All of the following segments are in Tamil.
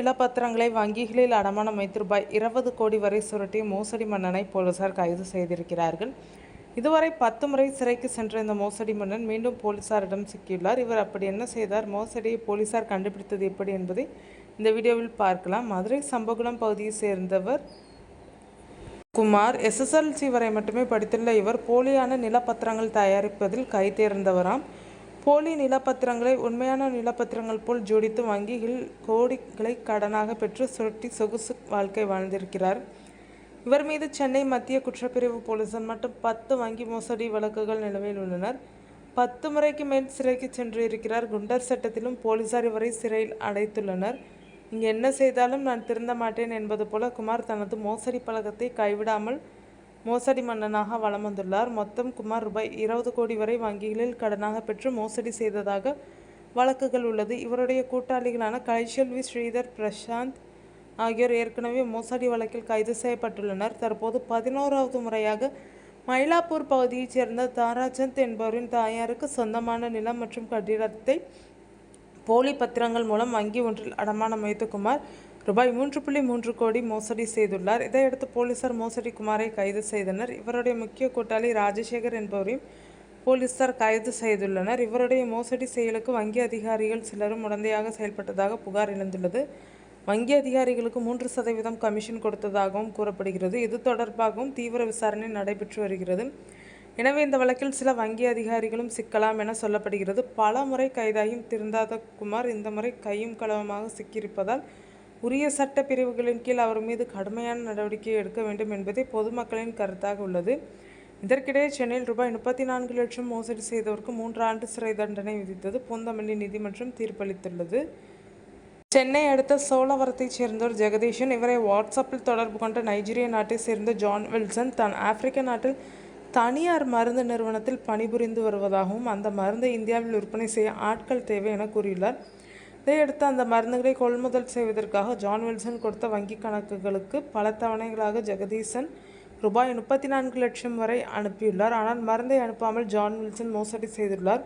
நிலப்பத்திரங்களை வங்கிகளில் அடமானம் வைத்து ரூபாய் இருபது கோடி வரை சுரட்டி மோசடி மன்னனை போலீசார் கைது செய்திருக்கிறார்கள். இதுவரை பத்து முறை சிறைக்கு சென்ற இந்த மோசடி மன்னன் மீண்டும் போலீசாரிடம் சிக்கியுள்ளார். இவர் அப்படி என்ன செய்தார்? மோசடியை போலீசார் கண்டுபிடித்தது எப்படி என்பதை இந்த வீடியோவில் பார்க்கலாம். மதுரை சம்பகுளம் பகுதியை சேர்ந்தவர் குமார். எஸ்எஸ்எல்சி வரை மட்டுமே படித்துள்ள இவர் போலியான நிலப்பத்திரங்கள் தயாரிப்பதில் கைதேர்ந்தவராம் போலி நிலப்பத்திரங்களை உண்மையான நிலப்பத்திரங்கள் போல் ஜோடித்து வங்கியில் கோடிகளை கடனாக பெற்று சுருட்டி சொகுசு வாழ்க்கை வாழ்ந்திருக்கிறார். இவர் மீது சென்னை மத்திய குற்றப்பிரிவு போலீசார் மட்டும் பத்து வங்கி மோசடி வழக்குகள் நிலுவையில் உள்ளனர். பத்து முறைக்கு மேல் சிறைக்கு சென்று இருக்கிறார். குண்டர் சட்டத்திலும் போலீசார் இவரை சிறையில் அடைத்துள்ளனர். இங்கு என்ன செய்தாலும் நான் திருந்த மாட்டேன் என்பது போல குமார் தனது மோசடி பழக்கத்தை கைவிடாமல் மோசடி மன்னனாக வலம் வந்துள்ளார். மொத்தம் குமார் ரூபாய் இருபது கோடி வரை வங்கிகளில் கடனாக பெற்று மோசடி செய்ததாக வழக்குகள் உள்ளது. இவருடைய கூட்டாளிகளான கலைச்செல்வி ஸ்ரீதர் பிரசாந்த் ஆகியோர் ஏற்கனவே மோசடி வழக்கில் கைது செய்யப்பட்டுள்ளனர். தற்போது பதினோராவது முறையாக மயிலாப்பூர் பகுதியைச் சேர்ந்த தாராச்சந்த் என்பவரின் தாயாருக்கு சொந்தமான நிலம் மற்றும் கட்டிடத்தை போலி பத்திரங்கள் மூலம் வங்கி ஒன்றில் அடமானம் வைத்து குமார் ரூபாய் மூன்று புள்ளி மூன்று கோடி மோசடி செய்துள்ளார். இதையடுத்து போலீசார் மோசடி குமாரை கைது செய்தனர். இவருடைய முக்கிய கூட்டாளி ராஜசேகர் என்பவரையும் போலீசார் கைது செய்துள்ளனர். இவருடைய மோசடி செயலுக்கு வங்கி அதிகாரிகள் சிலரும் உடந்தையாக செயல்பட்டதாக புகார் எழுந்துள்ளது. வங்கி அதிகாரிகளுக்கு மூன்று சதவீதம் கமிஷன் கொடுத்ததாகவும் கூறப்படுகிறது. இது தொடர்பாகவும் தீவிர விசாரணை நடைபெற்று வருகிறது. எனவே இந்த வழக்கில் சில வங்கி அதிகாரிகளும் சிக்கலாம் என சொல்லப்படுகிறது. பல முறை கைதாகியும் திருந்தாத குமார் இந்த முறை கையும் களவமாக சிக்கியிருப்பதால் உரிய சட்ட பிரிவுகளின் கீழ் அவர் மீது கடுமையான நடவடிக்கை எடுக்க வேண்டும் என்பதே பொதுமக்களின் கருத்தாக உள்ளது. இதற்கிடையே சென்னையில் ரூபாய் முப்பத்தி நான்கு லட்சம் மோசடி செய்தவருக்கு மூன்று ஆண்டு சிறை தண்டனை விதித்தது பூந்தமல்லி நீதிமன்றம் தீர்ப்பளித்துள்ளது. சென்னை அடுத்த சோழவரத்தைச் சேர்ந்தவர் ஜெகதீஷன். இவரை வாட்ஸ்அப்பில் தொடர்பு கொண்ட நைஜீரிய நாட்டை சேர்ந்த ஜான் வில்சன் தான் ஆப்பிரிக்க நாட்டில் தனியார் மருந்து நிறுவனத்தில் பணிபுரிந்து வருவதாகவும் அந்த மருந்தை இந்தியாவில் விற்பனை செய்ய ஆட்கள் தேவை என கூறியுள்ளார். இதையடுத்து அந்த மருந்துகளை கொள்முதல் செய்வதற்காக ஜான் வில்சன் கொடுத்த வங்கி கணக்குகளுக்கு பல தவணைகளாக ஜெகதீசன் ரூபாய் முப்பத்தி நான்கு லட்சம் வரை அனுப்பியுள்ளார். ஆனால் மருந்தை அனுப்பாமல் ஜான் வில்சன் மோசடி செய்துள்ளார்.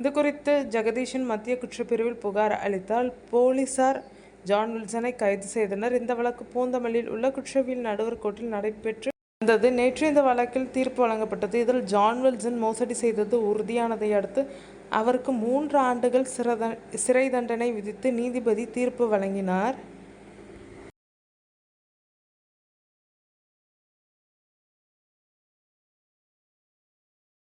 இது குறித்து ஜெகதீஷன் மத்திய குற்றப்பிரிவில் புகார் அளித்தால் போலீசார் ஜான் வில்சனை கைது செய்தனர். இந்த வழக்கு பூந்தமல்லியில் உள்ள குற்றவியல் நடுவர் கோர்ட்டில் நடைபெற்று வந்தது. நேற்று இந்த வழக்கில் தீர்ப்பு வழங்கப்பட்டது. இதில் ஜான் வில்சன் மோசடி செய்தது உறுதியானதை அடுத்து அவருக்கு மூன்று ஆண்டுகள் சிறை தண்டனை விதித்து நீதிபதி தீர்ப்பு வழங்கினார்.